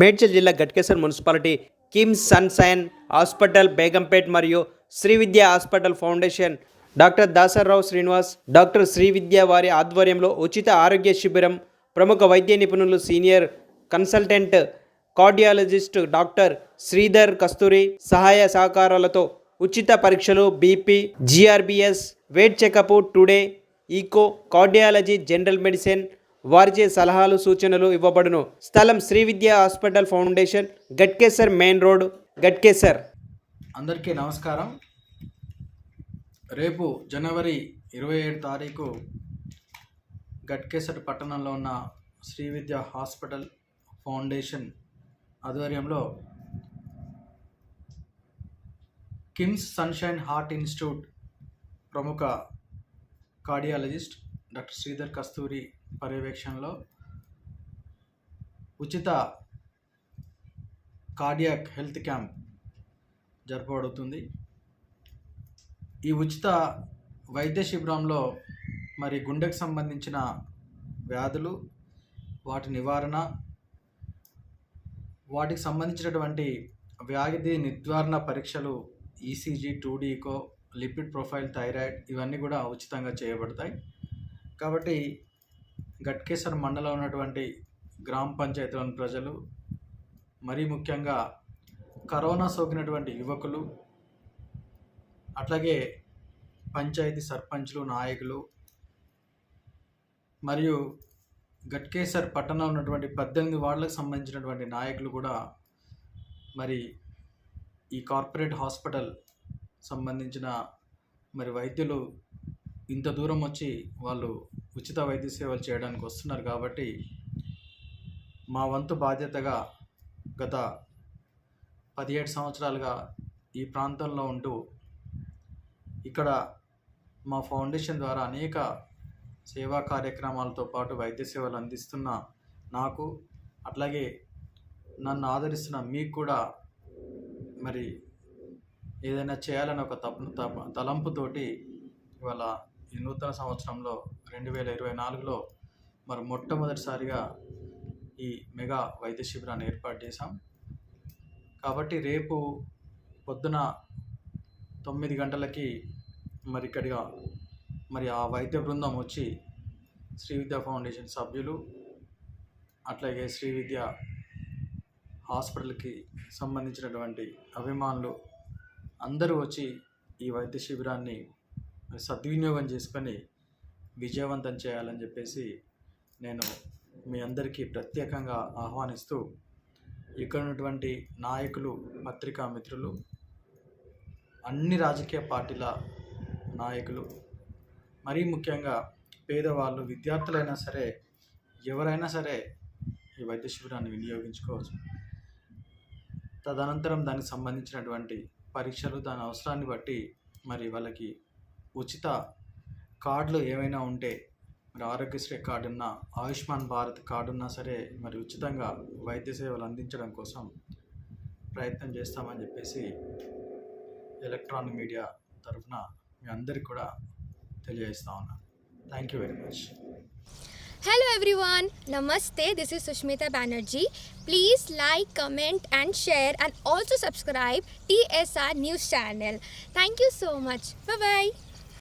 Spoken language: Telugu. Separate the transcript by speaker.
Speaker 1: మేడ్చల్ జిల్లా Ghatkesar municipality KIMS Sunshine hospital Begumpet మరియు Shri Vidya hospital foundation. Doctor Dasarrao Srinivas doctor Shri Vidya వారి ఆధ్వర్యంలో ఉచిత ఆరోగ్య శిబిరం ప్రముఖ వైద్య నిపుణులు senior consultant cardiologist doctor Sridhar Kasturi సహాయ సహకారాలతో ఉచిత పరీక్షలు BP GRBS weight checkup two D echo cardiology general medicine వారిచే సలహాలు సూచనలు ఇవ్వబడును. స్థలం Shri Vidya hospital foundation Ghatkesar main road Ghatkesar.
Speaker 2: అందరికీ నమస్కారం. రేపు జనవరి ఇరవై ఏడు తారీఖు గట్కేసర్ పట్టణంలో ఉన్న శ్రీ విద్య హాస్పిటల్ ఫౌండేషన్ ఆధ్వర్యంలో కిమ్స్ సన్షైన్ హార్ట్ ఇన్స్టిట్యూట్ ప్రముఖ కార్డియాలజిస్ట్ డాక్టర్ శ్రీధర్ కస్తూరి పర్యవేక్షణలో ఉచిత కార్డియాక్ హెల్త్ క్యాంప్ జరపబడుతుంది. ఈ ఉచిత వైద్య శిబిరంలో మరి గుండెకు సంబంధించిన వ్యాధులు వాటి నివారణ వాటికి సంబంధించినటువంటి వ్యాధి నిర్ధారణ పరీక్షలు ECG two D echo lipid profile thyroid ఇవన్నీ కూడా ఉచితంగా చేయబడతాయి. కాబట్టి గట్కేసర్ మండలం ఉన్నటువంటి గ్రామ పంచాయతీలోని ప్రజలు మరీ ముఖ్యంగా కరోనా సోకినటువంటి యువకులు అట్లాగే పంచాయతీ సర్పంచ్లు నాయకులు మరియు గట్కేసర్ పట్టణంలో ఉన్నటువంటి పద్దెనిమిది వార్డులకు సంబంధించినటువంటి నాయకులు కూడా మరి ఈ కార్పొరేట్ హాస్పిటల్ సంబంధించిన మరి వైద్యులు ఇంత దూరం వచ్చి వాళ్ళు ఉచిత వైద్య సేవలు చేయడానికి వస్తున్నారు కాబట్టి మా వంతు బాధ్యతగా గత పదిహేడు సంవత్సరాలుగా ఈ ప్రాంతంలో ఉంటూ ఇక్కడ మా ఫౌండేషన్ ద్వారా అనేక సేవా కార్యక్రమాలతో పాటు వైద్య సేవలు అందిస్తున్న నాకు అట్లాగే నన్ను ఆదరిస్తున్న మీకు కూడా మరి ఏదైనా చేయాలని ఒక తప తలంపుతోటి ఇవాళ ఈ నూతన సంవత్సరంలో రెండు వేల ఇరవై నాలుగులో మరి మొట్టమొదటిసారిగా ఈ మెగా వైద్య శిబిరాన్ని ఏర్పాటు చేశాం. కాబట్టి రేపు పొద్దున తొమ్మిది గంటలకి మరి ఇక్కడిగా మరి ఆ వైద్య బృందం వచ్చి శ్రీ విద్యా ఫౌండేషన్ సభ్యులు అట్లాగే శ్రీ విద్య హాస్పిటల్కి సంబంధించినటువంటి అభిమానులు అందరూ వచ్చి ఈ వైద్య శిబిరాన్ని సద్వినియోగం చేసుకొని విజయవంతం చేయాలని చెప్పేసి నేను మీ అందరికీ ప్రత్యేకంగా ఆహ్వానిస్తూ ఇక్కడ ఉన్నటువంటి నాయకులు పత్రికా మిత్రులు అన్ని రాజకీయ పార్టీల నాయకులు మరీ ముఖ్యంగా పేదవాళ్ళు విద్యార్థులైనా సరే ఎవరైనా సరే ఈ వైద్య శిబిరాన్ని వినియోగించుకోవచ్చు. తదనంతరం దానికి సంబంధించినటువంటి పరీక్షలు దాని అవసరాన్ని బట్టి మరి వాళ్ళకి ఉచిత కార్డులు ఏమైనా ఉంటే మరి ఆరోగ్యశ్రీ కార్డు ఉన్న ఆయుష్మాన్ భారత్ కార్డు ఉన్నా సరే మరి ఉచితంగా వైద్య సేవలు అందించడం కోసం ప్రయత్నం చేస్తామని చెప్పేసి ఎలక్ట్రానిక్ మీడియా తరఫున మీ అందరికి కూడా తెలియజేస్తా ఉన్నాను thank you very much
Speaker 3: hello everyone namaste this is Sushmita Banerjee please like comment and share and also subscribe TSR news channel thank you so much bye